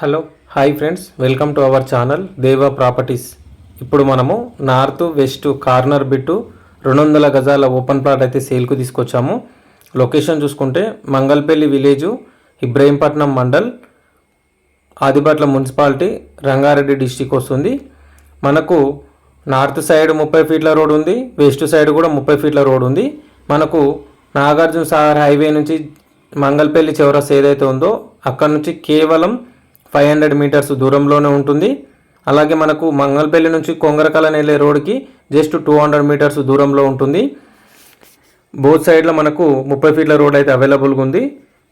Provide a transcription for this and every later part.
Hello hi friends. Welcome to our channel Deva properties. ఇప్పుడు మనము north west corner bit రెండు వందల గజాల ఓపెన్ ప్లాట్ అయితే సేల్కు తీసుకొచ్చాము. లొకేషన్ చూసుకుంటే Mangalpalli village Ibrahimpatnam mandal Adibatla municipality Rangareddy district వస్తుంది. మనకు నార్త్ సైడ్ ముప్పై ఫీట్ల రోడ్ ఉంది వెస్ట్ సైడ్ కూడా ముప్పై ఫీట్ల రోడ్ ఉంది. మనకు నాగార్జున సాగర్ హైవే నుంచి మంగళపల్లి చివరస్ ఏదైతే ఉందో అక్కడ నుంచి కేవలం ఫైవ్ హండ్రెడ్ మీటర్స్ దూరంలోనే ఉంటుంది. అలాగే మనకు మంగళపల్లి నుంచి కొంగరకల వెళ్ళే రోడ్కి జస్ట్ టూ హండ్రెడ్ మీటర్స్ దూరంలో ఉంటుంది. బోత్ సైడ్లో మనకు ముప్పై ఫీట్ల రోడ్ అయితే అవైలబుల్గా ఉంది.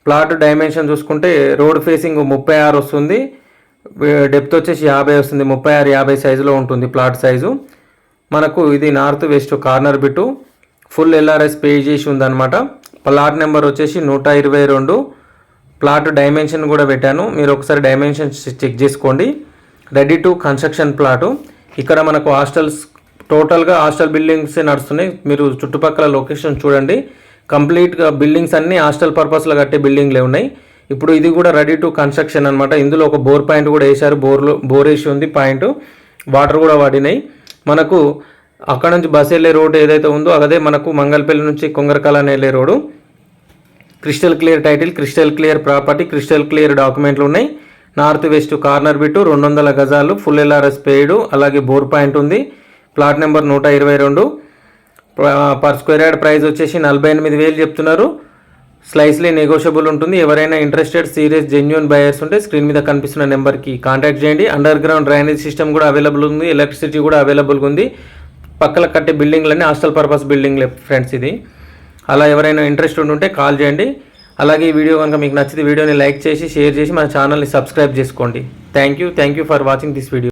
ప్లాట్ డైమెన్షన్ చూసుకుంటే రోడ్ ఫేసింగ్ ముప్పై ఆరు వస్తుంది. డెప్త్ వచ్చేసి యాభై వస్తుంది. ముప్పై ఆరు యాభై సైజులో ఉంటుంది ప్లాట్ సైజు. మనకు ఇది north west corner bit. Full LRS pay చేసి ఉందన్నమాట. ప్లాట్ నెంబర్ వచ్చేసి నూట ఇరవై రెండు. ప్లాట్ డైమెన్షన్ కూడా పెట్టాను. మీరు ఒకసారి డైమెన్షన్ చెక్ చేసుకోండి. Ready to construction plot. ఇక్కడ మనకు హాస్టల్స్ టోటల్గా హాస్టల్ బిల్డింగ్స్ నడుస్తున్నాయి. మీరు చుట్టుపక్కల లొకేషన్ చూడండి. కంప్లీట్గా బిల్డింగ్స్ అన్నీ హాస్టల్ పర్పస్లో కట్టే బిల్డింగ్లే ఉన్నాయి. ఇప్పుడు ఇది కూడా రెడీ టు కన్స్ట్రక్షన్ అనమాట ఇందులో ఒక బోర్ పాయింట్ కూడా వేశారు. బోర్లో బోర్ వేసి ఉంది పాయింట్. వాటర్ కూడా వాడినాయి. మనకు అక్కడ నుంచి బస్ వెళ్ళే రోడ్ ఏదైతే ఉందో అదే మనకు మంగళపల్లి నుంచి కొంగరకాలని వెళ్ళే road crystal clear title crystal clear property crystal clear డాక్యుమెంట్లు ఉన్నాయి. నార్త్ వెస్ట్ కార్నర్ బిట్టు రెండు వందల గజాలు ఫుల్ ఎల్ఆర్ఎస్ పేయిడ్ అలాగే బోర్ పాయింట్ ఉంది. ప్లాట్ నెంబర్ నూట ఇరవై రెండు. పర్ స్క్వేర్ యార్డ్ ప్రైస్ వచ్చేసి నలభై ఎనిమిది వేలు చెప్తున్నారు. స్లైస్లీ నెగోషియబుల్ ఉంటుంది. ఎవరైనా ఇంట్రెస్టెడ్ సీరియస్ జెన్యున్ బయర్స్ ఉంటే స్క్రీన్ మీద కనిపిస్తున్న నెంబర్కి కాంటాక్ట్ చేయండి. అండర్ గ్రౌండ్ డ్రైనేజ్ సిస్టమ్ కూడా అవైలబుల్ ఉంది. ఎలక్ట్రిసిటీ కూడా అవైలబుల్గా ఉంది. పక్కల కట్టే బిల్డింగ్లన్నీ హాస్టల్ పర్పస్ బిల్డింగ్లే ఫ్రెండ్స్ ఇది. అలా ఎవరైనా ఇంట్రెస్ట్ ఉంటే కాల్ చేయండి. అలాగే ఈ వీడియో కనుక మీకు నచ్చితే వీడియోని లైక్ చేసి షేర్ చేసి మన ఛానల్ని సబ్స్క్రైబ్ చేసుకోండి. Thank you thank you for watching this video